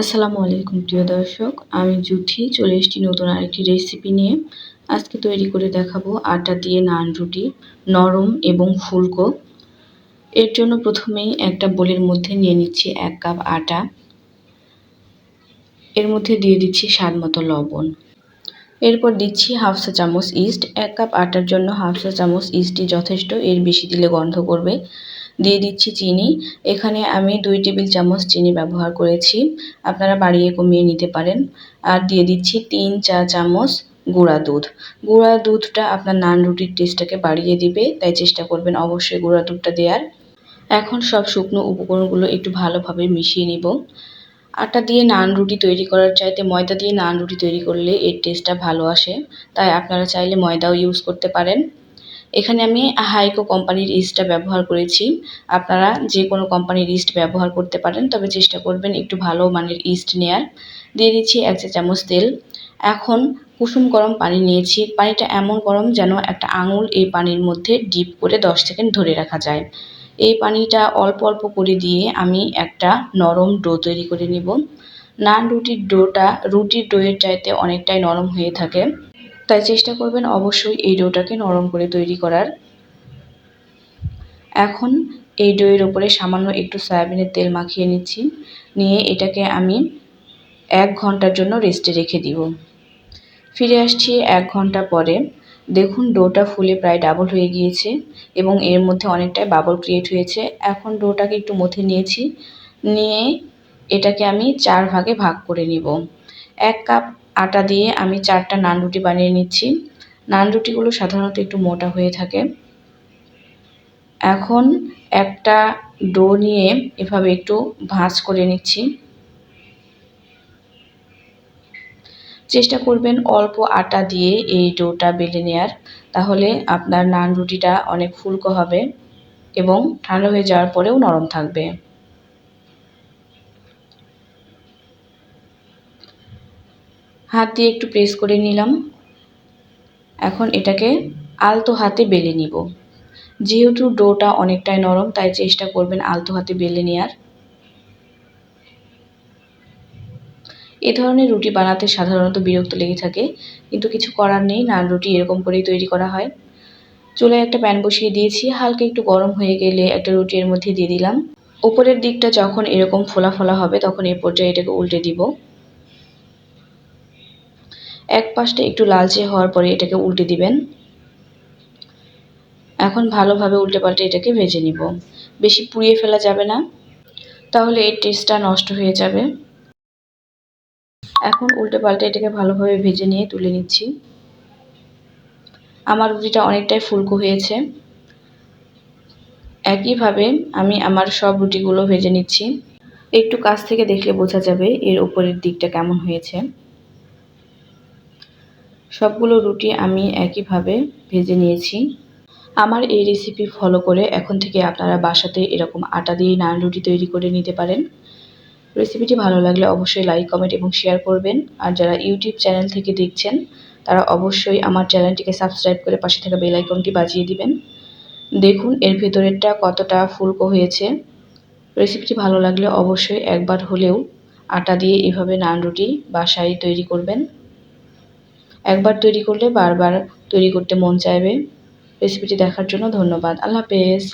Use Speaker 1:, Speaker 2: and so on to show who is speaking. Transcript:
Speaker 1: আসসালামু আলাইকুম, প্রিয় দর্শক। আমি জুথি চলে এসেছি নতুন আরেকটি রেসিপি নিয়ে। আজকে তৈরি করে দেখাবো আটা দিয়ে নান রুটি, নরম এবং ফুলকো। এর জন্য প্রথমেই একটা বোলের মধ্যে নিয়ে নিচ্ছি এক কাপ আটা। এর মধ্যে দিয়ে দিচ্ছি স্বাদ মতো লবণ। এরপর দিচ্ছি হাফ চা চামচ ইস্ট। এক কাপ আটার জন্য হাফ চা চামচ ইস্টই যথেষ্ট, এর বেশি দিলে গন্ধ করবে। দিয়ে দিচ্ছি চিনি। এখানে আমি দুই টেবিল চামচ চিনি ব্যবহার করেছি। আপনারা বাড়িয়ে কমিয়ে নিতে পারেন। আর দিয়ে দিচ্ছি তিন চা চামচ গুঁড়া দুধ। গুঁড়া দুধটা আপনার নান রুটির টেস্টটাকে বাড়িয়ে দিবে, তাই চেষ্টা করবেন অবশ্যই গুঁড়া দুধটা দেওয়ার এখন সব শুকনো উপকরণগুলো একটু ভালোভাবে মিশিয়ে নিব। আটা দিয়ে নান রুটি তৈরি করার চাইতে ময়দা দিয়ে নান রুটি তৈরি করলে এর টেস্টটা ভালো আসে। তাই আপনারা চাইলে ময়দাও ইউজ করতে পারেন। এখানে আমি হাইকো কোম্পানির ইস্টটা ব্যবহার করেছি। আপনারা যে কোনো কোম্পানির ইস্ট ব্যবহার করতে পারেন, তবে চেষ্টা করবেন একটু ভালো মানের ইস্ট নেয়ার। দিয়ে দিচ্ছি এক চা চামচ তেল। এখন কুসুম গরম পানি নিয়েছি। পানিটা এমন গরম যেন একটা আঙুল এই পানির মধ্যে ডিপ করে দশ সেকেন্ড ধরে রাখা যায়। এই পানিটা অল্প অল্প করে দিয়ে আমি একটা নরম ডো তৈরি করে নিব। নান রুটির ডোটা, রুটির ডোয়ের চাইতে অনেকটাই নরম হয়ে থাকে। তাই চেষ্টা করবেন অবশ্যই এই ডোটাকে নরম করে তৈরি করার। এখন এই ডোয়ের ওপরে সামান্য একটু সয়াবিনের তেল মাখিয়ে নিচ্ছি। নিয়ে এটাকে আমি এক ঘণ্টার জন্য রেস্টে রেখে দিব। ফিরে আসছি এক ঘণ্টা পরে। দেখুন ডোটা ফুলে প্রায় ডাবল হয়ে গিয়েছে এবং এর মধ্যে অনেকটাই বাবল ক্রিয়েট হয়েছে। এখন ডোটাকে একটু মথে নিয়েছি। নিয়ে এটাকে আমি চার ভাগে ভাগ করে নিব। এক কাপ আটা দিয়ে আমি চারটা নান রুটি বানিয়ে নিচ্ছি। নান রুটিগুলো সাধারণত একটু মোটা হয়ে থাকে। এখন একটা ডো নিয়ে এভাবে একটু ভাঁজ করে নিচ্ছি। চেষ্টা করবেন অল্প আটা দিয়ে এই ডোটা বেলে নেওয়ার তাহলে আপনার নান রুটিটা অনেক ফুলকো হবে এবং ঠান্ডা হয়ে যাওয়ার পরেও নরম থাকবে। হাত দিয়ে একটু প্রেস করে নিলাম। এখন এটাকে আলতো হাতে বেলে নিব। যেহেতু ডোটা অনেকটাই নরম, তাই চেষ্টা করবেন আলতো হাতে বেলে নেওয়ার এ ধরনের রুটি বানাতে সাধারণত বিরক্ত লেগে থাকে, কিন্তু কিছু করার নেই, নান রুটি এরকম করেই তৈরি করা হয়। চুলায় একটা প্যান বসিয়ে দিয়েছি, হালকা একটু গরম হয়ে গেলে একটা রুটি এর মধ্যে দিয়ে দিলাম। ওপরের দিকটা যখন এরকম ফোলা ফোলা হবে, তখন এই পর্যায়ে এটাকে উল্টে দিব। এক পাশটা একটু লালচে হওয়ার পরে এটাকে উল্টে দিবেন। এখন ভালোভাবে উল্টে পাল্টে এটাকে ভেজে নিব। বেশি পুড়িয়ে ফেলা যাবে না। তাহলে এর টেস্টটা নষ্ট হয়ে যাবে। এখন উল্টে পাল্টে এটাকে ভালোভাবে ভেজে নিয়ে তুলে নিচ্ছি। আমার রুটিটা অনেকটাই ফুলকো হয়েছে। একইভাবে আমি আমার সব রুটিগুলো ভেজে নিচ্ছি। একটু কাছ থেকে দেখলে বোঝা যাবে এর উপরের দিকটা কেমন হয়েছে। সবগুলো রুটি আমি একইভাবে ভেজে নিয়েছি। আমার এই রেসিপি ফলো করে এখন থেকে আপনারা বাসাতে এরকম আটা দিয়ে নান রুটি তৈরি করে নিতে পারেন। রেসিপিটি ভালো লাগলে অবশ্যই লাইক কমেন্ট এবং শেয়ার করবেন। আর যারা ইউটিউব চ্যানেল থেকে দেখছেন, তারা অবশ্যই আমার চ্যানেলটিকে সাবস্ক্রাইব করে পাশে থাকা বেল আইকনটি বাজিয়ে দিবেন। দেখুন এর ভেতরেরটা কতটা ফুলকো হয়েছে। রেসিপিটি ভালো লাগলে অবশ্যই একবার হলেও আটা দিয়ে এভাবে নান রুটি বাসায় তৈরি করবেন। একবার তৈরি করলে বারবার তৈরি করতে মন চাইবে। রেসিপিটি দেখার জন্য ধন্যবাদ। আল্লাহ হাফেজ।